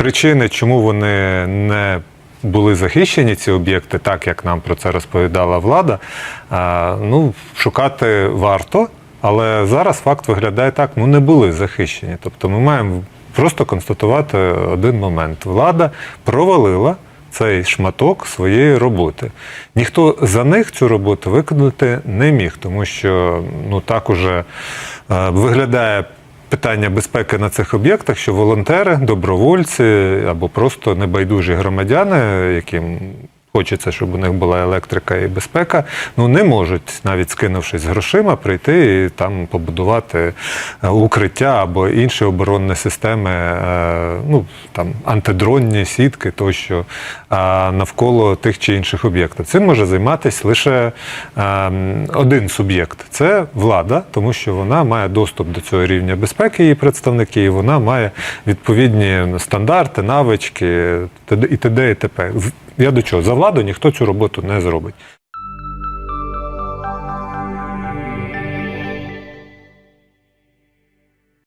причини, чому вони не були захищені, ці об'єкти, так як нам про це розповідала влада, ну, шукати варто. Але зараз факт виглядає так: ну не були захищені. Тобто ми маємо просто констатувати один момент: влада провалила цей шматок своєї роботи. Ніхто за них цю роботу виконати не міг, тому що ну так уже е, виглядає. Питання безпеки на цих об'єктах, що волонтери, добровольці або просто небайдужі громадяни, яким хочеться, щоб у них була електрика і безпека, ну не можуть, навіть скинувшись з грошима, прийти і там побудувати е, укриття або інші оборонні системи, е, ну там антидронні сітки тощо навколо тих чи інших об'єктів. Цим може займатися лише е, один суб'єкт це влада, тому що вона має доступ до цього рівня безпеки, її представники, і вона має відповідні стандарти, навички і т.д. і т.п. Я до чого? За владу ніхто цю роботу не зробить.